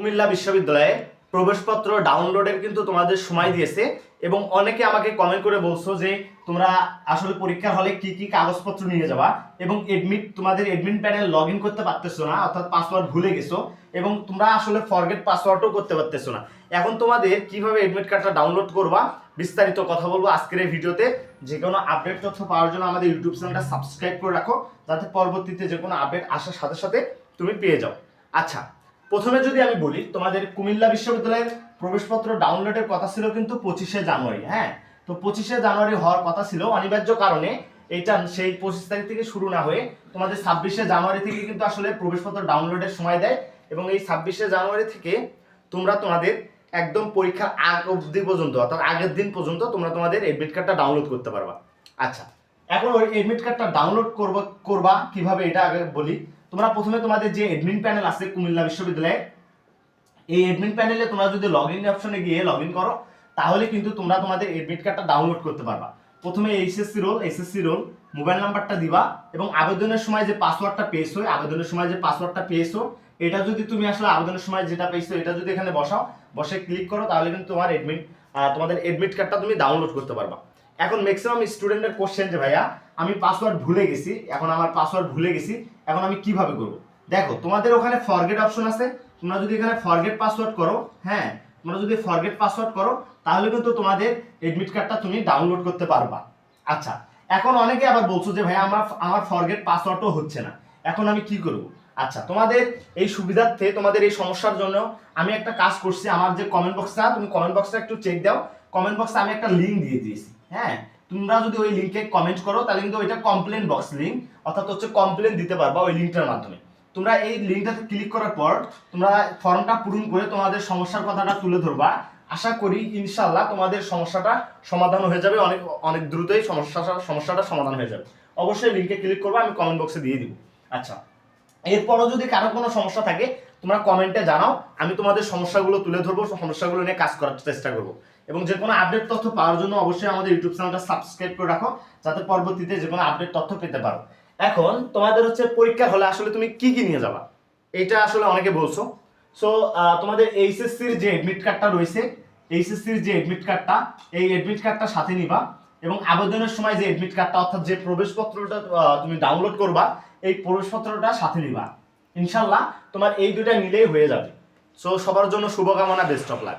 কুমিল্লা বিশ্ববিদ্যালয়ে প্রবেশপত্র ডাউনলোডের কিন্তু তোমাদের সময় দিয়েছে এবং অনেকে আমাকে কমেন্ট করে বলছো যে তোমরা আসলে পরীক্ষার হলে কি কি কাগজপত্র নিয়ে যাবা এবং এডমিট তোমাদের এডমিন প্যানেল লগ ইন করতে পারতেছো না, অর্থাৎ পাসওয়ার্ড ভুলে গেছো এবং তোমরা আসলে ফরগেট পাসওয়ার্ডও করতে পারতেছো না। এখন তোমাদের কীভাবে এডমিট কার্ডটা ডাউনলোড করবা বিস্তারিত কথা বলব আজকের এই ভিডিওতে। যে কোনো আপডেট তথ্য পাওয়ার জন্য আমাদের ইউটিউব চ্যানেলটা সাবস্ক্রাইব করে রাখো, যাতে পরবর্তীতে যে কোনো আপডেট আসার সাথে সাথে তুমি পেয়ে যাও। আচ্ছা প্রথমে যদি আমি বলি, তোমাদের কুমিল্লা বিশ্ববিদ্যালয়ের প্রবেশপত্র ডাউনলোডের কথা ছিল কিন্তু পঁচিশে জানুয়ারি হ্যাঁ? তো পঁচিশে জানুয়ারি হওয়ার কথা ছিল। অনিবার্য কারণে এইটা সেই পঁচিশ তারিখ থেকে শুরু না হয়ে তোমাদের ছাব্বিশে জানুয়ারি থেকে কিন্তু আসলে প্রবেশপত্র ডাউনলোডের সময় দেয় এবং এই ছাব্বিশে জানুয়ারি থেকে তোমরা তোমাদের একদম পরীক্ষার আগ অবধি পর্যন্ত, অর্থাৎ আগের দিন পর্যন্ত তোমরা তোমাদের এডমিট কার্ডটা ডাউনলোড করতে পারবা। আচ্ছা এখন ওই এডমিট কার্ডটা ডাউনলোড করবা করবা, কীভাবে এটা আগে বলি? তোমরা প্রথমে তোমাদের যে এডমিন প্যানেল আছে কুমিল্লা বিশ্ববিদ্যালয়ে, এই এডমিন প্যানেলে তোমরা যদি লগ ইন অপশনে গিয়ে লগ ইন করো, তাহলে কিন্তু তোমরা তোমাদের এডমিট কার্ডটা ডাউনলোড করতে পারবা। প্রথমে HSC roll SSC roll mobile নাম্বারটা দিবা এবং আবেদনের সময় যে পাসওয়ার্ডটা পেয়েছ আবেদনের সময় যে পাসওয়ার্ডটা পেয়েছ এটা যদি তুমি আসলে আবেদনের সময় যেটা পেয়েছ এটা যদি এখানে বসাও, বসে ক্লিক করো, তাহলে কিন্তু তোমার এডমিট তোমাদের এডমিট কার্ডটা তুমি ডাউনলোড করতে পারবা। এখন ম্যাক্সিমাম স্টুডেন্টের কোশ্চেন যে ভাইয়া আমি পাসওয়ার্ড ভুলে গেছি, এখন আমার পাসওয়ার্ড ভুলে গেছি, এখন আমি কীভাবে করব? দেখো, তোমাদের ওখানে ফরগেট অপশন আছে, তোমরা যদি এখানে ফরগেট পাসওয়ার্ড করো হ্যাঁ তোমরা যদি ফরগেট পাসওয়ার্ড করো, তাহলে কিন্তু তোমাদের এডমিট কার্ডটা তুমি ডাউনলোড করতে পারবা। আচ্ছা এখন অনেকে আবার বলছো যে ভাই আমার আমার ফরগেট পাসওয়ার্ডও হচ্ছে না। এখন আমি কি করব? আচ্ছা তোমাদের এই সুবিধার্থে, তোমাদের এই সমস্যার জন্য আমি একটা কাজ করছি, আমার যে কমেন্ট বক্সটা তুমি কমেন্ট বক্সটা একটু চেক দাও। কমেন্ট বক্সে আমি একটা লিঙ্ক দিয়ে দিয়েছি। হ্যাঁ তোমরা যদি ওই লিঙ্কে কমেন্ট করো, তাহলে কিন্তু ওইটা কমপ্লেন বক্স লিঙ্ক অর্থাৎ হচ্ছে কমপ্লেন দিতে পারবা ওই লিঙ্কটার মাধ্যমে। তোমরা এই লিঙ্কটাতে ক্লিক করার পর, তোমরা ফর্মটা পূরণ করে তোমাদের সমস্যার কথাটা তুলে ধরবা। আশা করি ইনশাল্লাহ তোমাদের সমস্যাটা সমাধান হয়ে যাবে, অনেক অনেক দ্রুতই সমস্যাটা সমস্যাটা সমাধান হয়ে যাবে। অবশ্যই লিঙ্কে ক্লিক করবে, আমি কমেন্ট বক্সে দিয়ে দিব। আচ্ছা এরপরও যদি কারও কোনো সমস্যা থাকে তোমরা কমেন্টে জানাও, আমি তোমাদের সমস্যাগুলো তুলে ধরবো, সমস্যাগুলো নিয়ে কাজ করার চেষ্টা করব। এবং যে কোনো আপডেট তথ্য পাওয়ার জন্য অবশ্যই আমাদের ইউটিউব চ্যানেলটা সাবস্ক্রাইব করে রাখো, যাতে পরবর্তীতে যে কোনো আপডেট তথ্য পেতে পারো। এখন, তোমাদের হচ্ছে পরীক্ষা হলে আসলে তুমি কি কি নিয়ে যাবা? এটা আসলে অনেকে বলছো। সো তোমাদের এইচএসসির যে এডমিট কার্ডটা রয়েছে এইচএসসির যে এডমিট কার্ডটা এই এডমিট কার্ডটা সাথে নিবা এবং আবেদনের সময় যে এডমিট কার্ডটা অর্থাৎ যে প্রবেশপত্রটা তুমি ডাউনলোড করবা, এই প্রবেশপত্রটা সাথে নিবা। ইনশাল্লাহ তোমার এই দুটা নিলেই হয়ে যাবে। সো সবার জন্য শুভকামনা বেস্ট অফ লাক